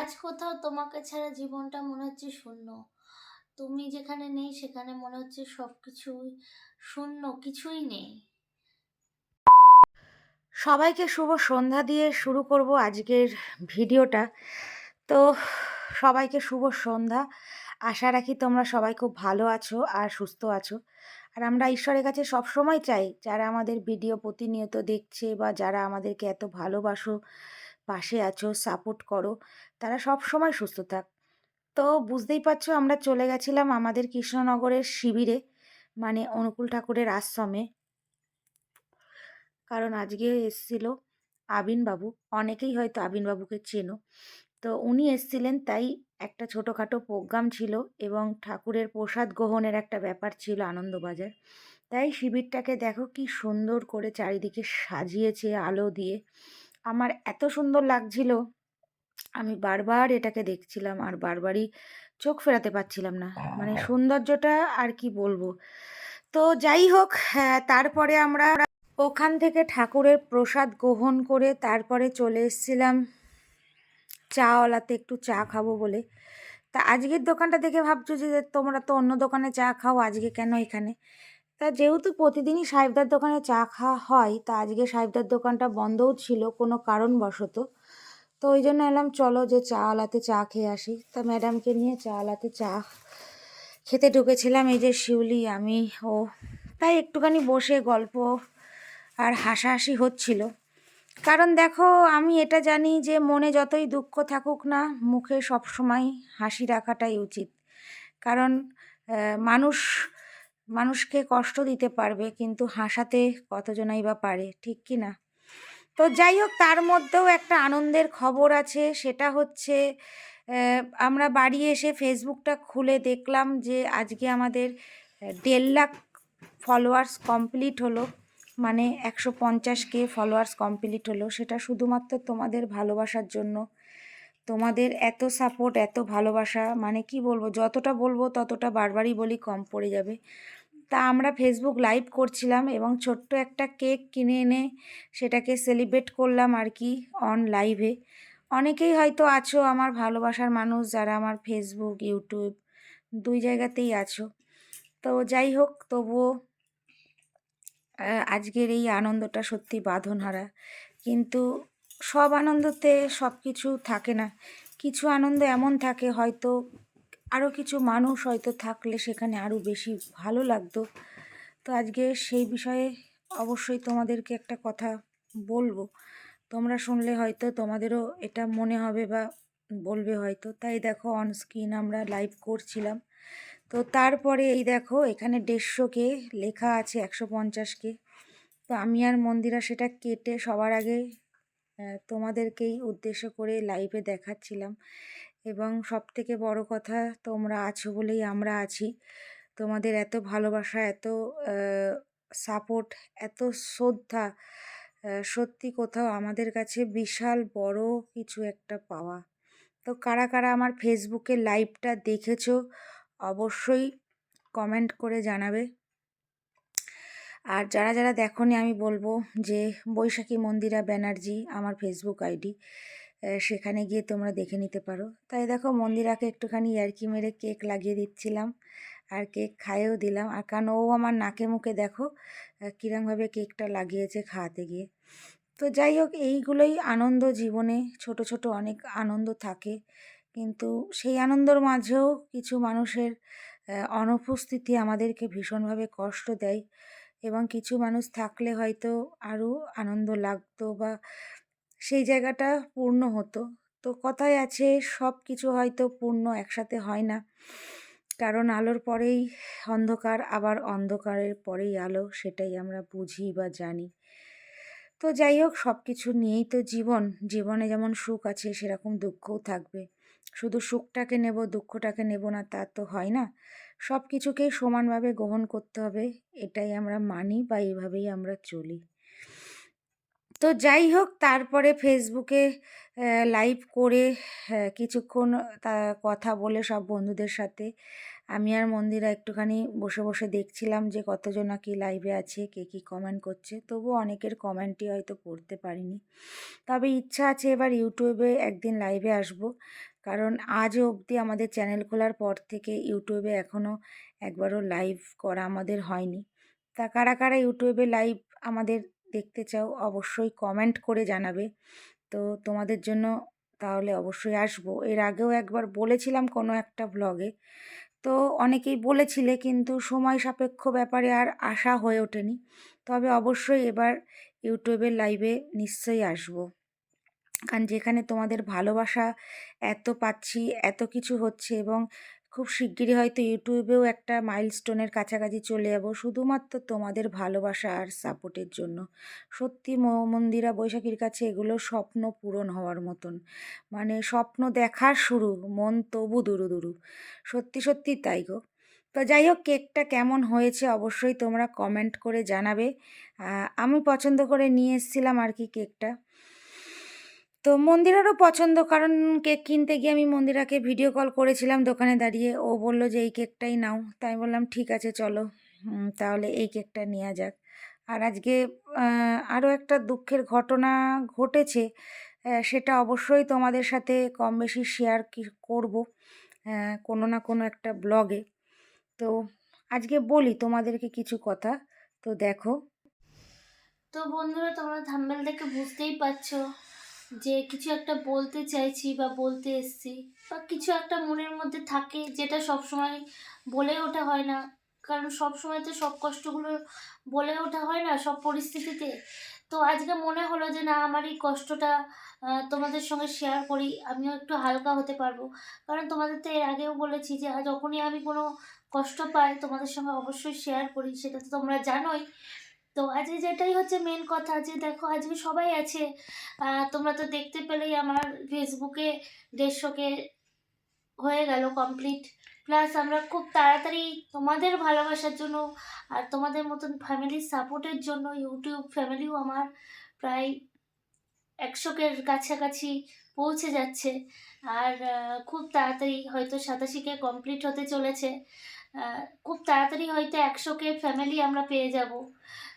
আজ কোথাও তোমাকে ছাড়া জীবনটা মনে হচ্ছে শূন্য। তুমি যেখানে নেই, সেখানে মনে হচ্ছে সব কিছুই শূন্য, কিছুই নেই। সবাইকে শুভ সন্ধ্যা দিয়ে শুরু করব আজকের ভিডিওটা। তো সবাইকে শুভ সন্ধ্যা। আশা রাখি তোমরা সবাই খুব ভালো আছো আর সুস্থ আছো। আর আমরা ঈশ্বরের কাছে সব সময় চাই, যারা আমাদের ভিডিও প্রতিনিয়ত দেখছে বা যারা আমাদেরকে এত ভালোবাসো পাশে আছো সাপোর্ট করো। তারা সব সময় সুস্থ থাক। তো বুঝতেই পারছ আমরা চলে গেছিলাম আমাদের কৃষ্ণনগরের শিবিরে মানে অনুকূল ঠাকুরের আশ্রমে। কারণ আজকে এসেছিল আবিনবাবু। অনেকেই হয়তো আবিনবাবুকে চেনো। তো উনি এসছিলেন, তাই একটা ছোটোখাটো প্রোগ্রাম ছিল এবং ঠাকুরের প্রসাদ গ্রহণের একটা ব্যাপার ছিল আনন্দবাজার। তাই শিবিরটাকে দেখো কি সুন্দর করে চারিদিকে সাজিয়েছে আলো দিয়ে। আমার এত সুন্দর লাগছিল। আমি বারবার এটাকে দেখছিলাম আর বারবারই চোখ ফেরাতে পারছিলাম না। মানে সৌন্দর্যটা আর কি বলব? তো যাই হোক হ্যাঁ, তারপরে আমরা ওখান থেকে ঠাকুরের প্রসাদ গ্রহণ করে তারপরে চলে এসেছিলাম। চাওয়ালাতে একটু চা খাব বলে। তা আজকের দোকানটা দেখে ভাবছ যে তোমরা তো অন্য দোকানে চা খাও আজকে কেন এখানে? তা যেহেতু প্রতিদিনই সাহেবদার দোকানে চা খাওয়া হয়, তা আজকে সাহেবদার দোকানটা বন্ধও ছিল, কোনো কারণবশত। তো ওই জন্য এলাম, চলো যে চাওয়ালাতে চা খেয়ে আসি। তা ম্যাডামকে নিয়ে চাওয়ালাতে চা খেতে ঢুকেছিলাম, এই যে শিউলি, আমি, ও, তাই একটুখানি বসে গল্প আর হাসাহাসি হচ্ছিল। কারণ দেখো, আমি এটা জানি যে মনে যতই দুঃখ থাকুক না, মুখে সবসময় হাসি রাখাটাই উচিত। কারণ মানুষ মানুষকে কষ্ট দিতে পারবে, কিন্তু হাসাতে কতজনাই বা পারে, ঠিক কি না? তো যাই হোক, তার মধ্যেও একটা আনন্দের খবর আছে, সেটা হচ্ছে আমরা বাড়ি এসে ফেসবুকটা খুলে দেখলাম যে আজকে আমাদের দেড় লাখ ফলোয়ার্স কমপ্লিট হলো মানে একশো পঞ্চাশকে ফলোয়ার্স কমপ্লিট হলো। সেটা শুধুমাত্র তোমাদের ভালোবাসার জন্য। তোমাদের এত সাপোর্ট এত ভালোবাসা মানে কি বলব, যতটা বলব ততটা বারবারই বলি কম পড়ে যাবে। তা আমরা ফেসবুক লাইভ করছিলাম এবং ছোট্ট একটা কেক কিনে এনে সেটাকে সেলিব্রেট করলাম আর কি অন লাইভে অনেকেই হয়তো আছো, আমার ভালোবাসার মানুষ যারা আমার ফেসবুক ইউটিউব দুই জায়গাতেই আছো। তো যাই হোক, তবুও আজকের এই আনন্দটা সত্যি বাঁধনহারা। কিন্তু সব আনন্দতে সব কিছু থাকে না। কিছু আনন্দ এমন থাকে হয়তো আরও কিছু মানুষ হয়তো থাকলে সেখানে আরও বেশি ভালো লাগতো। তো আজকে সেই বিষয়ে অবশ্যই তোমাদেরকে একটা কথা বলব। তোমরা শুনলে হয়তো তোমাদেরও এটা মনে হবে বা বলবে হয়তো। তাই দেখো অন স্ক্রিন আমরা লাইভ করছিলাম। তো তারপরে এই দেখো, এখানে দেড়শোকে লেখা আছে, একশো পঞ্চাশকে তো আমি আর মন্দিরা সেটা কেটে সবার আগে তোমাদেরকেই উদ্দেশ্য করে লাইভে দেখাচ্ছিলাম। এবং সব থেকে বড় কথা, তোমরা আছো বলেই আমরা আছি। তোমাদের এত ভালোবাসা, এত সাপোর্ট এত শ্রদ্ধা সত্যি কোথাও আমাদের কাছে বিশাল বড় কিছু একটা পাওয়া। তো কারা কারা আমার ফেসবুকে লাইভটা দেখেছ, অবশ্যই কমেন্ট করে জানাবে। আর যারা যারা দেখনি, আমি বলব যে, বৈশাখী মন্দিরা ব্যানার্জি, আমার ফেসবুক আইডি সেখানে গিয়ে তোমরা দেখে নিতে পারো। তাই দেখো মন্দিরাকে একটুখানি ইয়ার্কি মেরে কেক লাগিয়ে দিচ্ছিলাম আর কেক খাইয়েও দিলাম। আর কারণ ও আমার নাকে মুখে দেখো কীরমভাবে কেকটা লাগিয়েছে খাওয়াতে গিয়ে। তো যাই হোক, এইগুলোই আনন্দ জীবনে। ছোট ছোট অনেক আনন্দ থাকে। কিন্তু সেই আনন্দর মাঝেও কিছু মানুষের অনুপস্থিতি আমাদেরকে ভীষণভাবে কষ্ট দেয়। এবং কিছু মানুষ থাকলে হয়তো আরও আনন্দ লাগতো বা সেই জায়গাটা পূর্ণ হতো। তো কথায় আছে সব কিছু হয়তো পূর্ণ একসাথে হয় না। কারণ আলোর পরেই অন্ধকার, আবার অন্ধকারের পরেই আলো, সেটাই আমরা বুঝি বা জানি। তো যাই হোক সব কিছু নিয়েই তো জীবন। জীবনে যেমন সুখ আছে, সেরকম দুঃখও থাকবে। শুধু সুখটাকে নেব, দুঃখটাকে নেব না, তা তো হয় না। সব কিছুকেই সমানভাবে গ্রহণ করতে হবে, এটাই আমরা মানি বা এইভাবেই আমরা চলি। তো যাই হোক, তারপরে ফেসবুকে লাইভ করে কিছুক্ষণ তা, কথা বলে সব বন্ধুদের সাথে। আমি আর মন্দিরা একটুখানি বসে বসে দেখছিলাম যে কতজন নাকি লাইভে আছে, কে কী কমেন্ট করছে। তবু অনেকের কমেন্টই হয়তো পড়তে পারিনি। তবে ইচ্ছা আছে এবার ইউটিউবে একদিন লাইভে আসব। কারণ আজ অবধি আমাদের চ্যানেল খোলার পর থেকে ইউটিউবে এখনও একবারও লাইভ করা আমাদের হয়নি। তা কারা কারা ইউটিউবে লাইভ আমাদের দেখতে চাও, অবশ্যই কমেন্ট করে জানাবে। তো তোমাদের জন্য তাহলে অবশ্যই আসব। এর আগেও একবার বলেছিলাম কোনো একটা ব্লগে তো অনেকেই বলেছিলে কিন্তু সময় সাপেক্ষ ব্যাপারে আর আশা হয়ে ওঠেনি। তবে অবশ্যই এবার ইউটিউবের লাইভে নিশ্চয়ই আসব। কারণ যেখানে তোমাদের ভালোবাসা এত পাচ্ছি, এত কিছু হচ্ছে এবং খুব শিগগিরই হয়তো ইউটিউবেও একটা মাইলস্টোনের কাছাকাছি চলে যাব। শুধুমাত্র তোমাদের ভালোবাসা আর সাপোর্টের জন্য। সত্যি মন্দিরা বৈশাখীর কাছে এগুলো স্বপ্ন পূরণ হওয়ার মতন। মানে স্বপ্ন দেখার শুরু, মন তবু দুরু দুরু। সত্যি সত্যি তাই গো। তো যাই হোক, কেকটা কেমন হয়েছে অবশ্যই তোমরা কমেন্ট করে জানাবে। আমি পছন্দ করে নিয়ে এসেছিলাম আর কি কেকটা। তো মন্দিরারও পছন্দ, কারণ কেক কিনতে গিয়ে আমি মন্দিরাকে ভিডিও কল করেছিলাম দোকানে দাঁড়িয়ে। ও বলল যে, এই কেকটাই নাও। তাই বললাম, ঠিক আছে, চলো। তাহলে এই কেকটা নেওয়া যাক। আর আজকে আরও একটা দুঃখের ঘটনা ঘটেছে। সেটা অবশ্যই তোমাদের সাথে কম বেশি শেয়ার করব কোনো না কোনো একটা ব্লগে তো আজকে বলি তোমাদেরকে কিছু কথা। তো দেখো। তো বন্ধুরা, তোমরা থাম্বেল দেখে বুঝতেই পারছ। যে কিছু একটা বলতে চাইছি বা বলতে এসছি বা কিছু একটা মনের মধ্যে থাকে যেটা সব সময় বলে ওঠা হয় না। কারণ সব সময় তো সব কষ্টগুলো বলে ওঠা হয় না সব পরিস্থিতিতে। তো আজকে মনে হলো যে না, আমার এই কষ্টটা তোমাদের সঙ্গে শেয়ার করি। আমিও একটু হালকা হতে পারব। কারণ তোমাদের তো এর আগেও বলেছি যে যখনই আমি কোনো কষ্ট পাই, তোমাদের সঙ্গে অবশ্যই শেয়ার করি। সেটা তো তোমরা জানোই। তো আজকে যেটাই হচ্ছে মেন কথা যে দেখো আজকে সবাই আছে। তোমরা তো দেখতে পেলেই আমার ফেসবুকে দেড়শোকে হয়ে গেল কমপ্লিট প্লাস আমরা খুব তাড়াতাড়ি তোমাদের ভালোবাসার জন্য আর তোমাদের মতন ফ্যামিলির সাপোর্টের জন্য ইউটিউব ফ্যামিলিও আমার প্রায় একশোকের কাছাকাছি পৌঁছে যাচ্ছে। আর খুব তাড়াতাড়ি হয়তো সাতাশিকে কমপ্লিট হতে চলেছে। খুব তাড়াতাড়ি হয়তো একশোকে ফ্যামিলি আমরা পেয়ে যাব।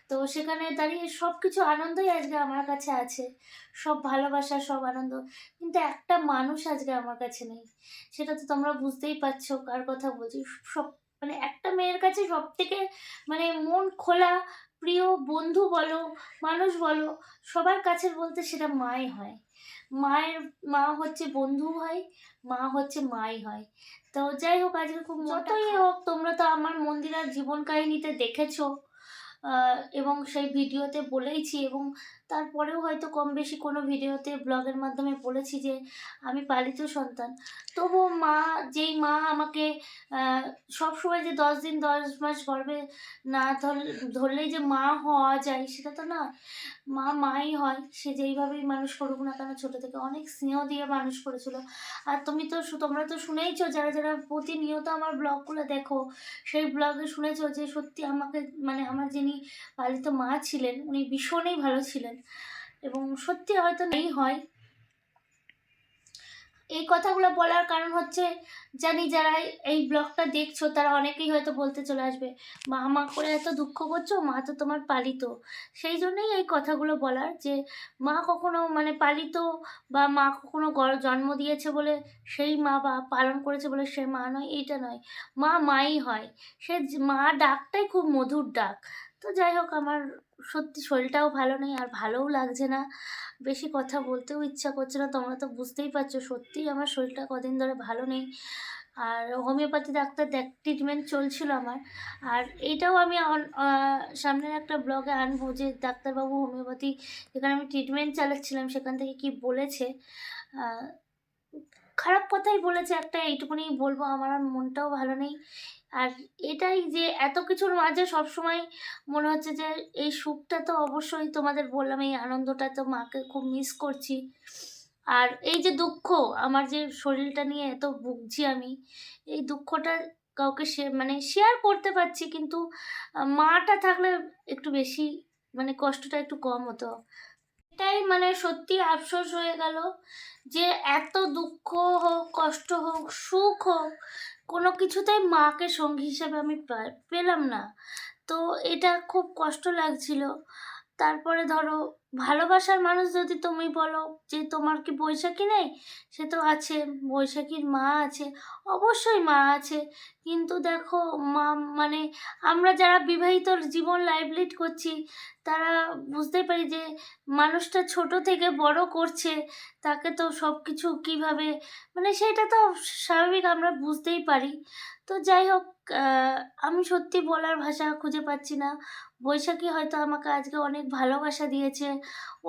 তো সেখানে দাঁড়িয়ে সব কিছু আনন্দই আজকে আমার কাছে আছে। সব ভালোবাসা সব আনন্দ। কিন্তু একটা মানুষ আজকে আমার কাছে নেই। সেটা তো তোমরা বুঝতেই পারছ কার কথা বলছি। সব মানে একটা মেয়ের কাছে সব থেকে মানে মন খোলা প্রিয় বন্ধু বলো মানুষ বলো সবার কাছে বলতে সেটা মাই হয়। মায়ের মা হচ্ছে বন্ধু হয় মা হচ্ছে মাই হয়। তো যাই হোক আজকে খুব যতই হোক তোমরা তো আমার মন্দিরার জীবন কাহিনীতে দেখেছ। এবং সেই ভিডিওতে বলেইছি এবং তারপরেও হয়তো কম বেশি কোনো ভিডিওতে ব্লগের মাধ্যমে বলেছি যে আমি পালিত সন্তান। তবুও মা, যেই মা আমাকে সবসময় যে দশ দিন, দশ মাস গর্ভে না ধর, ধরলেই যে মা হওয়া যায়, সেটা তো না মা মাই হয়, সে যেইভাবেই মানুষ করুক না কেন, ছোটো থেকে অনেক স্নেহ দিয়ে মানুষ করেছিল। আর তুমি তো তোমরা তো শুনেইছো, যারা যারা প্রতিনিয়ত আমার ব্লগগুলো দেখো, সেই ব্লগে শুনেছো যে সত্যি আমাকে মানে আমার যিনি পালিত মা ছিলেন, উনি ভীষণই ভালো ছিলেন। এবং সত্যি হয়তো নেই, হয়। এই কথাগুলো বলার কারণ হচ্ছে, জানি যারা এই ব্লগটা দেখছ, তারা অনেকেই হয়তো বলতে চলে আসবে, মা মা করে এত দুঃখ করছ, মা তো তোমার পালিত। সেই জন্যই এই কথাগুলো বলার যে, মা কখনো মানে পালিত বা মা কখনো জন্ম দিয়েছে বলে সেই মা বা পালন করেছে বলে সে মা নয়, এইটা নয়। মা, মাই হয়। সে মা ডাকটাই খুব মধুর ডাক। তো যাই হোক, আমার সত্যি শরীরটাও ভালো নেই আর ভালোও লাগছে না। বেশি কথা বলতেও ইচ্ছা করছে না। তোমরা তো বুঝতেই পারছ, সত্যিই আমার শরীরটা কদিন ধরে ভালো নেই। আর হোমিওপ্যাথি ডাক্তার দেখ ট্রিটমেন্ট চলছিল আমার। আর এটাও আমি সামনের একটা ব্লগে আনব যে ডাক্তারবাবু হোমিওপ্যাথি যেখানে আমি ট্রিটমেন্ট চালাচ্ছিলাম, সেখান থেকে কি বলেছে। খারাপ কথাই বলেছে একটা, এইটুকুনি বলব, আমার আর মনটাও ভালো নেই। আর এটাই যে এত কিছুর মাঝে সবসময় মনে হচ্ছে যে এই সুখটা তো অবশ্যই তোমাদের বললাম, এই আনন্দটা তো মাকে খুব মিস করছি। আর এই যে দুঃখ, আমার যে শরীরটা নিয়ে এত ভুগছি আমি, এই দুঃখটা কাউকে সে মানে শেয়ার করতে পারছি, কিন্তু মাটা থাকলে একটু বেশি মানে কষ্টটা একটু কম হতো। এটাই মানে সত্যি আফসোস হয়ে গেল যে এত দুঃখ হোক, কষ্ট হোক, সুখ হোক, কোনো কিছুতেই মাকে সঙ্গী হিসাবে আমি পেলাম না। তো এটা খুব কষ্ট লাগছিল। তারপরে ধরো, ভালোবাসার মানুষ যদি তুমি বলো যে তোমার কি বৈশাখী নেই? সে তো আছে, বৈশাখীর মা আছে, অবশ্যই মা আছে। কিন্তু দেখো, মা মানে আমরা যারা বিবাহিত জীবন লাইভ লিড করছি তারা বুঝতেই পারি যে মানুষটা ছোট থেকে বড় করছে, তাকে তো সব কিছু কীভাবে মানে সেটা তো স্বাভাবিক, আমরা বুঝতেই পারি। তো যাই হোক আমি সত্যি বলার ভাষা খুঁজে পাচ্ছি না। বৈশাখী হয়তো আমাকে আজকে অনেক ভালোবাসা দিয়েছে।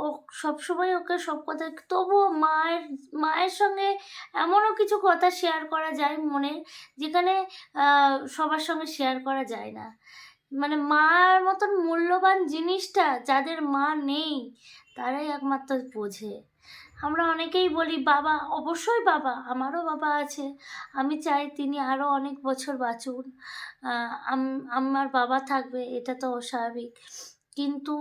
ও সবসময় ওকে সব কথা, তবুও মায়ের মায়ের সঙ্গে এমনও কিছু কথা শেয়ার করা যায় মনে, যেখানে সবার সঙ্গে শেয়ার করা যায় না। মানে মার মতন মূল্যবান জিনিসটা যাদের মা নেই, তারাই একমাত্র বোঝে। আমরা অনেকেই বলি, বাবা, অবশ্যই বাবা, আমারও বাবা আছে। আমি চাই তিনি আরও অনেক বছর বাঁচুন। আমার বাবা থাকবে, এটা তো অস্বাভাবিক। কিন্তু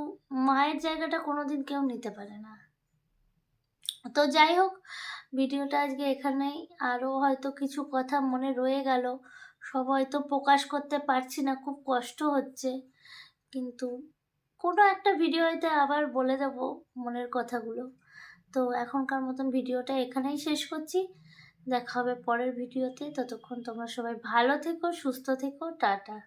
মায়ের জায়গাটা কোনোদিন কেউ নিতে পারে না। তো যাই হোক, ভিডিওটা আজকে এখানেই। আরও হয়তো কিছু কথা মনে রয়ে গেল। সব তো প্রকাশ করতে পারছি না, খুব কষ্ট হচ্ছে। কিন্তু কোনো একটা ভিডিওতে আবার বলে দেবো মনের কথাগুলো। তো এখনকার মতন ভিডিওটা এখানেই শেষ করছি। দেখা হবে পরের ভিডিওতে। ততক্ষণ তোমরা সবাই ভালো থেকো, সুস্থ থেকো, টাটা।